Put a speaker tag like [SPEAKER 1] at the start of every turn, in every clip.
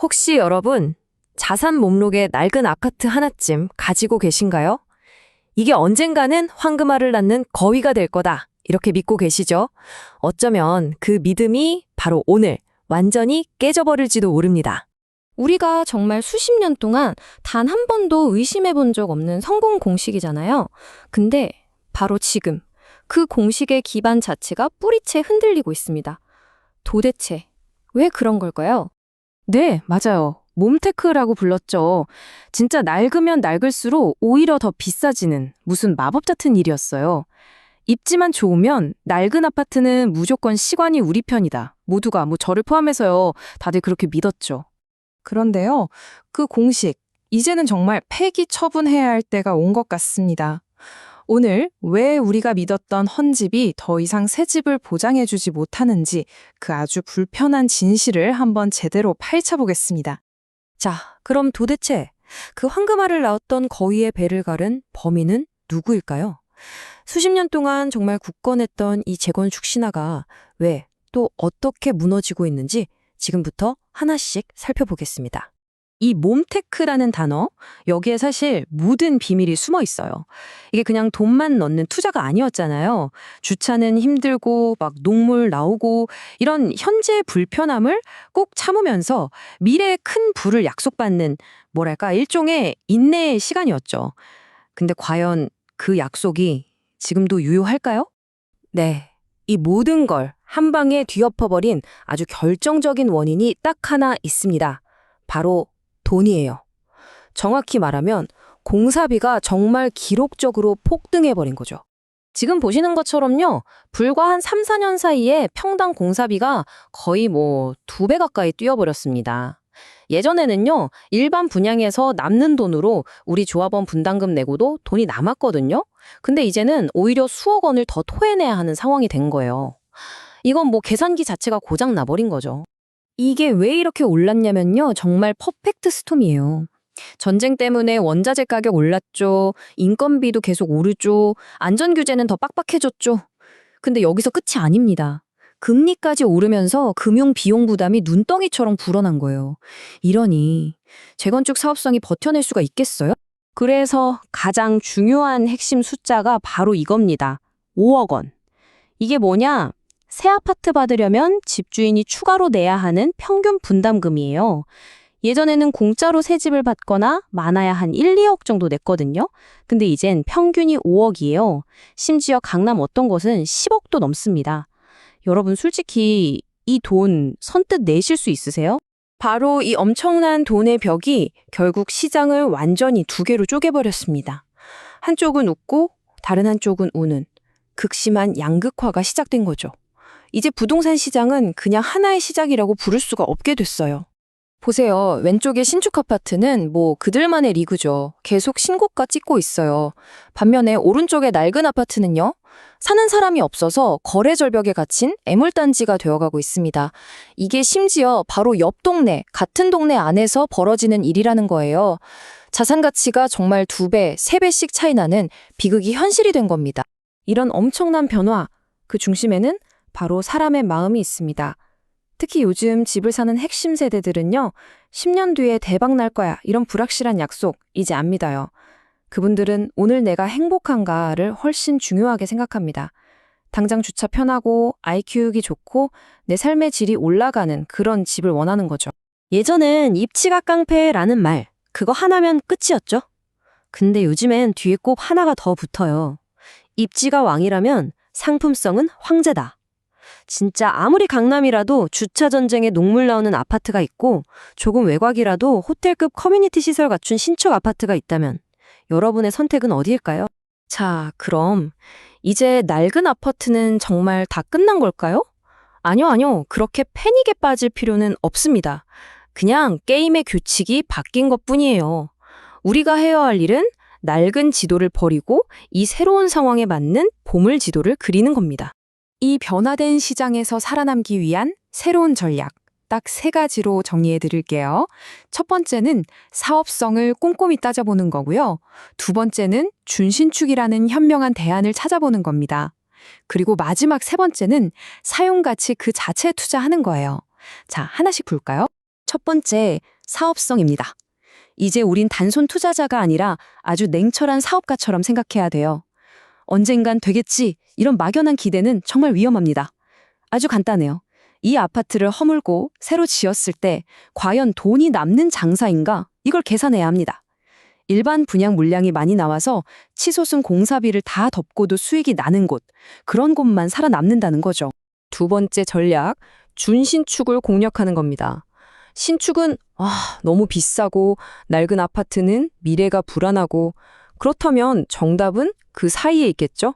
[SPEAKER 1] 혹시 여러분 자산 목록에 낡은 아파트 하나쯤 가지고 계신가요? 이게 언젠가는 황금알을 낳는 거위가 될 거다. 이렇게 믿고 계시죠? 어쩌면 그 믿음이 바로 오늘 완전히 깨져버릴지도 모릅니다.
[SPEAKER 2] 우리가 정말 수십 년 동안 단 한 번도 의심해 본 적 없는 성공 공식이잖아요. 근데 바로 지금 그 공식의 기반 자체가 뿌리채 흔들리고 있습니다. 도대체 왜 그런 걸까요?
[SPEAKER 3] 네, 맞아요. 몸테크라고 불렀죠. 진짜 낡으면 낡을수록 오히려 더 비싸지는 무슨 마법 같은 일이었어요. 입지만 좋으면 낡은 아파트는 무조건 시관이 우리 편이다. 모두가 뭐 저를 포함해서요. 다들 그렇게 믿었죠.
[SPEAKER 4] 그런데요, 그 공식, 이제는 정말 폐기 처분해야 할 때가 온 것 같습니다. 오늘 왜 우리가 믿었던 헌집이 더 이상 새 집을 보장해주지 못하는지 그 아주 불편한 진실을 한번 제대로 파헤쳐보겠습니다.
[SPEAKER 1] 자, 그럼 도대체 그 황금알을 낳았던 거위의 배를 가른 범인은 누구일까요? 수십 년 동안 정말 굳건했던 이 재건축 신화가 왜 또 어떻게 무너지고 있는지 지금부터 하나씩 살펴보겠습니다. 이 몸테크라는 단어, 여기에 사실 모든 비밀이 숨어 있어요. 이게 그냥 돈만 넣는 투자가 아니었잖아요. 주차는 힘들고 막 녹물 나오고 이런 현재의 불편함을 꼭 참으면서 미래의 큰 부를 약속받는 뭐랄까 일종의 인내의 시간이었죠. 근데 과연 그 약속이 지금도 유효할까요? 네. 이 모든 걸 한 방에 뒤엎어버린 아주 결정적인 원인이 딱 하나 있습니다. 바로 돈이에요. 정확히 말하면 공사비가 정말 기록적으로 폭등해버린 거죠. 지금 보시는 것처럼요, 불과 한 3, 4년 사이에 평당 공사비가 거의 뭐 두 배 가까이 뛰어버렸습니다. 예전에는요, 일반 분양에서 남는 돈으로 우리 조합원 분담금 내고도 돈이 남았거든요. 근데 이제는 오히려 수억 원을 더 토해내야 하는 상황이 된 거예요. 이건 뭐 계산기 자체가 고장 나버린 거죠. 이게 왜 이렇게 올랐냐면요. 정말 퍼펙트 스톰이에요. 전쟁 때문에 원자재 가격 올랐죠. 인건비도 계속 오르죠. 안전 규제는 더 빡빡해졌죠. 근데 여기서 끝이 아닙니다. 금리까지 오르면서 금융 비용 부담이 눈덩이처럼 불어난 거예요. 이러니 재건축 사업성이 버텨낼 수가 있겠어요? 그래서 가장 중요한 핵심 숫자가 바로 이겁니다. 5억 원. 이게 뭐냐? 새 아파트 받으려면 집주인이 추가로 내야 하는 평균 분담금이에요. 예전에는 공짜로 새 집을 받거나 많아야 한 1, 2억 정도 냈거든요. 근데 이젠 평균이 5억이에요. 심지어 강남 어떤 곳은 10억도 넘습니다. 여러분 솔직히 이 돈 선뜻 내실 수 있으세요? 바로 이 엄청난 돈의 벽이 결국 시장을 완전히 두 개로 쪼개버렸습니다. 한쪽은 웃고 다른 한쪽은 우는 극심한 양극화가 시작된 거죠. 이제 부동산 시장은 그냥 하나의 시작이라고 부를 수가 없게 됐어요. 보세요. 왼쪽의 신축 아파트는 뭐 그들만의 리그죠. 계속 신고가 찍고 있어요. 반면에 오른쪽의 낡은 아파트는요. 사는 사람이 없어서 거래 절벽에 갇힌 애물단지가 되어가고 있습니다. 이게 심지어 바로 옆 동네, 같은 동네 안에서 벌어지는 일이라는 거예요. 자산 가치가 정말 두 배, 세 배씩 차이 나는 비극이 현실이 된 겁니다. 이런 엄청난 변화, 그 중심에는 바로 사람의 마음이 있습니다. 특히 요즘 집을 사는 핵심 세대들은요, 10년 뒤에 대박 날 거야, 이런 불확실한 약속, 이제 안 믿어요. 그분들은 오늘 내가 행복한가를 훨씬 중요하게 생각합니다. 당장 주차 편하고 아이 키우기 좋고 내 삶의 질이 올라가는 그런 집을 원하는 거죠. 예전엔 입지가 깡패라는 말, 그거 하나면 끝이었죠? 근데 요즘엔 뒤에 꼭 하나가 더 붙어요. 입지가 왕이라면 상품성은 황제다. 진짜 아무리 강남이라도 주차 전쟁에 녹물 나오는 아파트가 있고 조금 외곽이라도 호텔급 커뮤니티 시설 갖춘 신축 아파트가 있다면 여러분의 선택은 어디일까요? 자, 그럼 이제 낡은 아파트는 정말 다 끝난 걸까요? 아니요, 아니요. 그렇게 패닉에 빠질 필요는 없습니다. 그냥 게임의 규칙이 바뀐 것 뿐이에요. 우리가 해야 할 일은 낡은 지도를 버리고 이 새로운 상황에 맞는 보물 지도를 그리는 겁니다.
[SPEAKER 4] 이 변화된 시장에서 살아남기 위한 새로운 전략. 딱 세 가지로 정리해 드릴게요. 첫 번째는 사업성을 꼼꼼히 따져보는 거고요. 두 번째는 준신축이라는 현명한 대안을 찾아보는 겁니다. 그리고 마지막 세 번째는 사용 가치 그 자체에 투자하는 거예요. 자, 하나씩 볼까요?
[SPEAKER 1] 첫 번째, 사업성입니다. 이제 우린 단순 투자자가 아니라 아주 냉철한 사업가처럼 생각해야 돼요. 언젠간 되겠지, 이런 막연한 기대는 정말 위험합니다. 아주 간단해요. 이 아파트를 허물고 새로 지었을 때 과연 돈이 남는 장사인가? 이걸 계산해야 합니다. 일반 분양 물량이 많이 나와서 치솟은 공사비를 다 덮고도 수익이 나는 곳, 그런 곳만 살아남는다는 거죠. 두 번째 전략, 준신축을 공략하는 겁니다. 신축은 아, 너무 비싸고 낡은 아파트는 미래가 불안하고 그렇다면 정답은 그 사이에 있겠죠?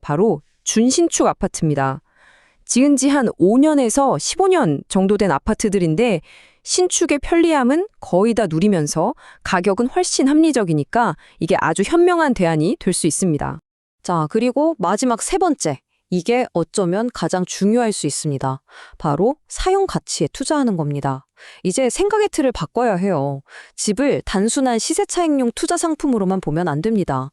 [SPEAKER 1] 바로 준신축 아파트입니다. 지은 지 한 5년에서 15년 정도 된 아파트들인데 신축의 편리함은 거의 다 누리면서 가격은 훨씬 합리적이니까 이게 아주 현명한 대안이 될 수 있습니다. 자, 그리고 마지막 세 번째. 이게 어쩌면 가장 중요할 수 있습니다. 바로 사용 가치에 투자하는 겁니다. 이제 생각의 틀을 바꿔야 해요. 집을 단순한 시세 차익용 투자 상품으로만 보면 안 됩니다.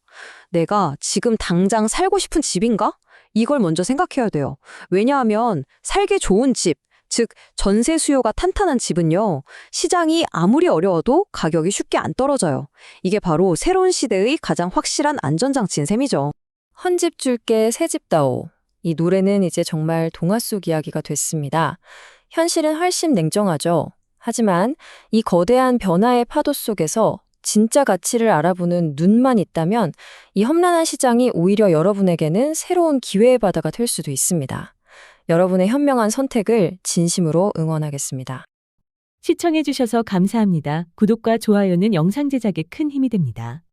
[SPEAKER 1] 내가 지금 당장 살고 싶은 집인가? 이걸 먼저 생각해야 돼요. 왜냐하면 살기 좋은 집, 즉 전세 수요가 탄탄한 집은요. 시장이 아무리 어려워도 가격이 쉽게 안 떨어져요. 이게 바로 새로운 시대의 가장 확실한 안전장치인 셈이죠. 헌집 줄게 새집 다오. 이 노래는 이제 정말 동화 속 이야기가 됐습니다. 현실은 훨씬 냉정하죠. 하지만 이 거대한 변화의 파도 속에서 진짜 가치를 알아보는 눈만 있다면 이 험난한 시장이 오히려 여러분에게는 새로운 기회의 바다가 될 수도 있습니다. 여러분의 현명한 선택을 진심으로 응원하겠습니다.
[SPEAKER 5] 시청해주셔서 감사합니다. 구독과 좋아요는 영상 제작에 큰 힘이 됩니다.